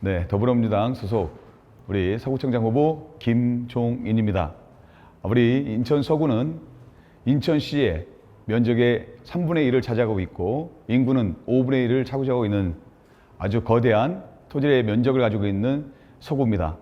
네, 더불어민주당 소속 우리 서구청장 후보 김종인입니다. 우리 인천 서구는 인천시의 면적의 3분의 1을 차지하고 있고 인구는 5분의 1을 차지하고 있는 아주 거대한 토지의 면적을 가지고 있는 서구입니다.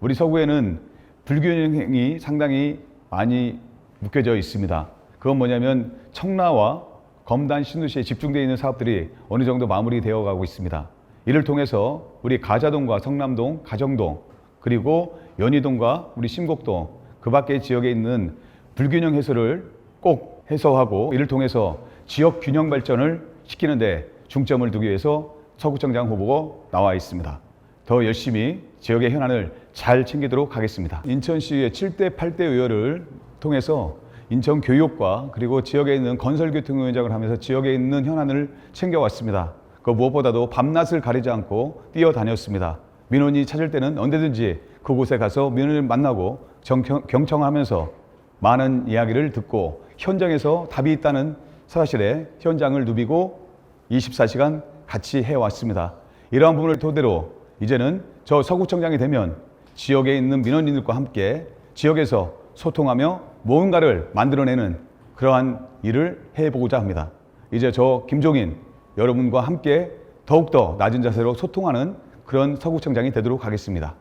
우리 서구에는 불균형이 상당히 많이 묶여져 있습니다. 그건 뭐냐면 청라와 검단 신도시에 집중되어 있는 사업들이 어느 정도 마무리되어 가고 있습니다. 이를 통해서 우리 가자동과 성남동, 가정동, 그리고 연희동과 우리 심곡동 그 밖의 지역에 있는 불균형 해소를 꼭 해소하고 이를 통해서 지역 균형 발전을 시키는데 중점을 두기 위해서 서구청장 후보가 나와 있습니다. 더 열심히 지역의 현안을 잘 챙기도록 하겠습니다. 인천시의 7대 8대 의회를 통해서 인천 교육과 그리고 지역에 있는 건설교통위원장을 하면서 지역에 있는 현안을 챙겨왔습니다. 그 무엇보다도 밤낮을 가리지 않고 뛰어다녔습니다. 민원이 찾을 때는 언제든지 그곳에 가서 민원을 만나고 정청, 경청하면서 많은 이야기를 듣고 현장에서 답이 있다는 사실에 현장을 누비고 24시간 같이 해왔습니다. 이러한 부분을 토대로 이제는 저 서구청장이 되면 지역에 있는 민원인들과 함께 지역에서 소통하며 무언가를 만들어내는 그러한 일을 해보고자 합니다. 이제 저 김종인 여러분과 함께 더욱더 낮은 자세로 소통하는 그런 서구청장이 되도록 하겠습니다.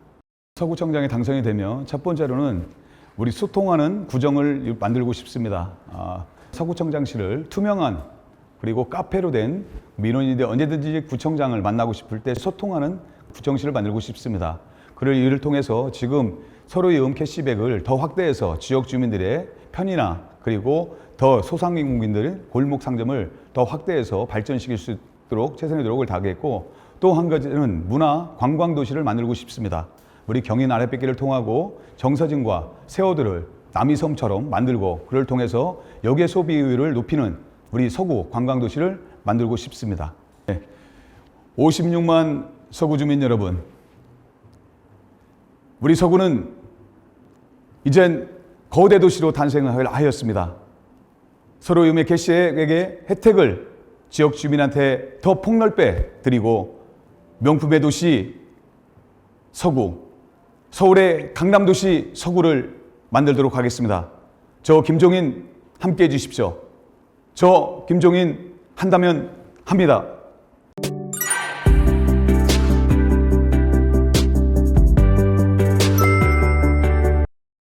서구청장이 당선이 되면 첫 번째로는 우리 소통하는 구정을 만들고 싶습니다. 아, 서구청장실을 투명한 그리고 카페로 된 민원인들 언제든지 구청장을 만나고 싶을 때 소통하는 구청실을 만들고 싶습니다. 그를 이를 통해서 지금 서로의 음 캐시백을 더 확대해서 지역 주민들의 편의나 그리고 더 소상인국민들 골목 상점을 더 확대해서 발전시킬 수 있도록 최선의 노력을 다하겠고 또 한 가지는 문화 관광 도시를 만들고 싶습니다. 우리 경인 아랫백기를 통하고 정서진과 세워들을 남이섬처럼 만들고 그를 통해서 역의 소비율을 높이는 우리 서구 관광 도시를 만들고 싶습니다. 네. 56만 서구 주민 여러분, 우리 서구는 이젠 거대 도시로 탄생을 하였습니다. 서로 유의 개시에게 혜택을 지역 주민한테 더 폭넓게 드리고 명품의 도시 서구, 서울의 강남 도시 서구를 만들도록 하겠습니다. 저 김종인 함께 해 주십시오. 저 김종인 한다면 합니다.